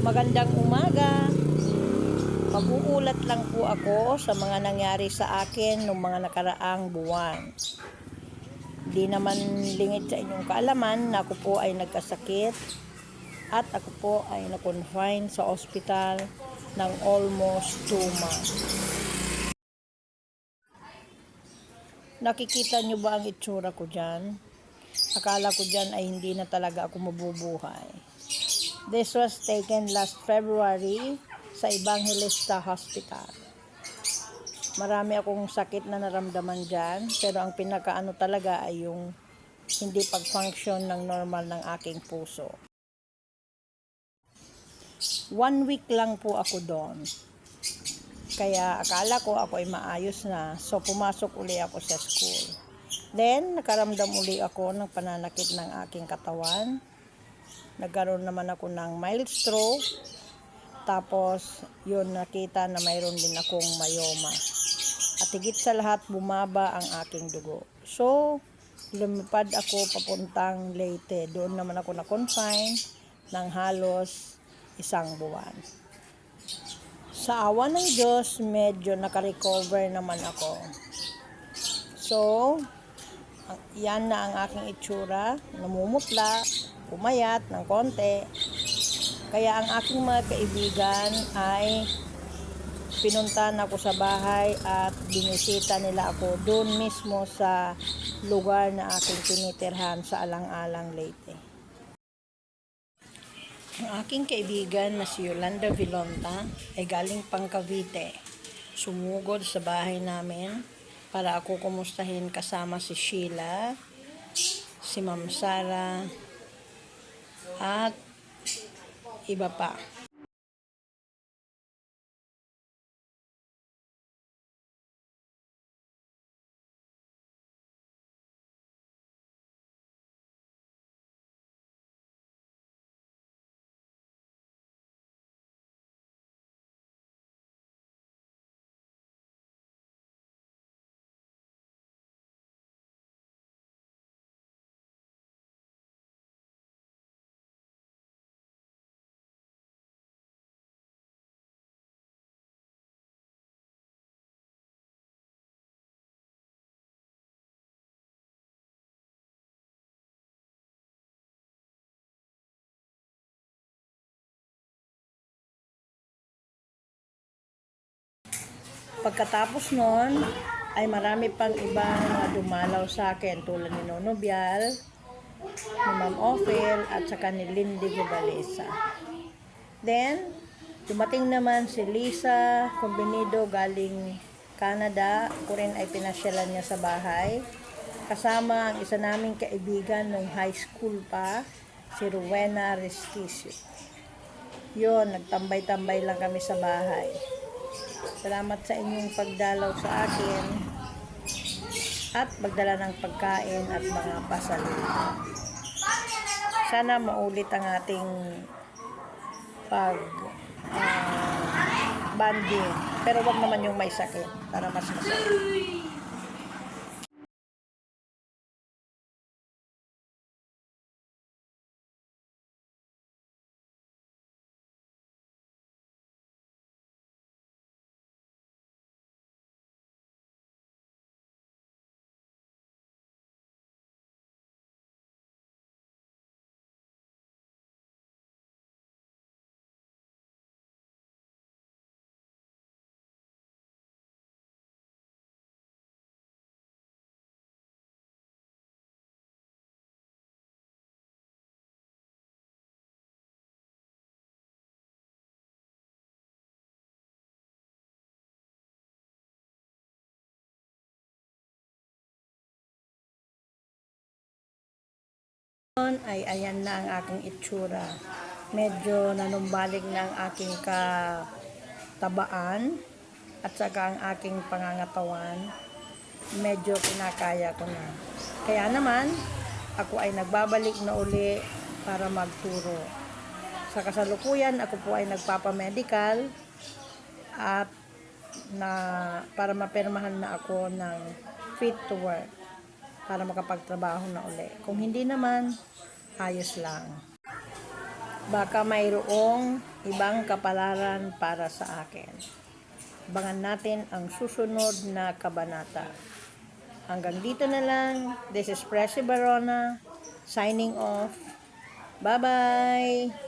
Magandang umaga. Mag-uulat lang po ako sa mga nangyari sa akin noong mga nakaraang buwan. Di naman lingid sa inyong kaalaman na ako po ay nagkasakit at ako po ay na-confine sa ospital ng almost 2 months. Nakikita nyo ba ang itsura ko dyan? Akala ko dyan ay hindi na talaga ako mabubuhay. This was taken last February sa Evangelista Hospital. Marami akong sakit na naramdaman dyan, pero ang pinakaano talaga ay yung hindi pag-function ng normal ng aking puso. One week lang po ako doon. Kaya akala ko ako ay maayos na, so pumasok uli ako sa school. Then, nakaramdam uli ako ng pananakit ng aking katawan. Nagkaroon naman ako ng mild stroke. Tapos, yun nakita na mayroon din akong mayoma. At higit sa lahat, bumaba ang aking dugo. So, lumipad ako papuntang Leyte. Doon naman ako na-confine ng halos isang buwan. Sa awa ng Diyos, medyo nakarecover naman ako. So, yan na ang aking itsura. Namumutla, pumayat ng konti. Kaya ang aking mga kaibigan ay pinuntahan ako sa bahay at binisita nila ako doon mismo sa lugar na aking tinitirhan sa Alang-Alang Leyte. Ang aking kaibigan na si Yolanda Vilonta ay galing pang Cavite. Sumugod sa bahay namin para ako kumustahin kasama si Sheila, si Ma'am Sara, at iba pa. Pagkatapos nun, ay marami pang ibang mga dumalaw sa akin tulad ni Nono Bial, ni Ma'am Ophel, at saka ni Lindy Gubalesa. Then, dumating naman si Lisa Combinido galing Canada. Ako rin ay pinasyalan niya sa bahay. Kasama ang isa naming kaibigan nung high school pa, si Rowena Resquicio. Yun, nagtambay-tambay lang kami sa bahay. Salamat sa inyong pagdalaw sa akin at magdala ng pagkain at mga pasalubong. Sana maulit ang ating pag ah, banding. Pero wag naman yung may sakit para mas masaya. Ay ayan na ang aking itsura. Medyo nanumbalik na ang aking katabaan at saka ang aking pangangatawan. Medyo kinakaya ko na. Kaya naman, ako ay nagbabalik na uli para magturo. Sa kasalukuyan, ako po ay nagpapamedical at na para mapirmahan na ako ng fit to work para makapagtrabaho na uli. Kung hindi naman, ayos lang. baka mayroong ibang kapalaran para sa akin. Abangan natin ang susunod na kabanata. Hanggang dito na lang. This is Presi Barona signing off. Bye-bye!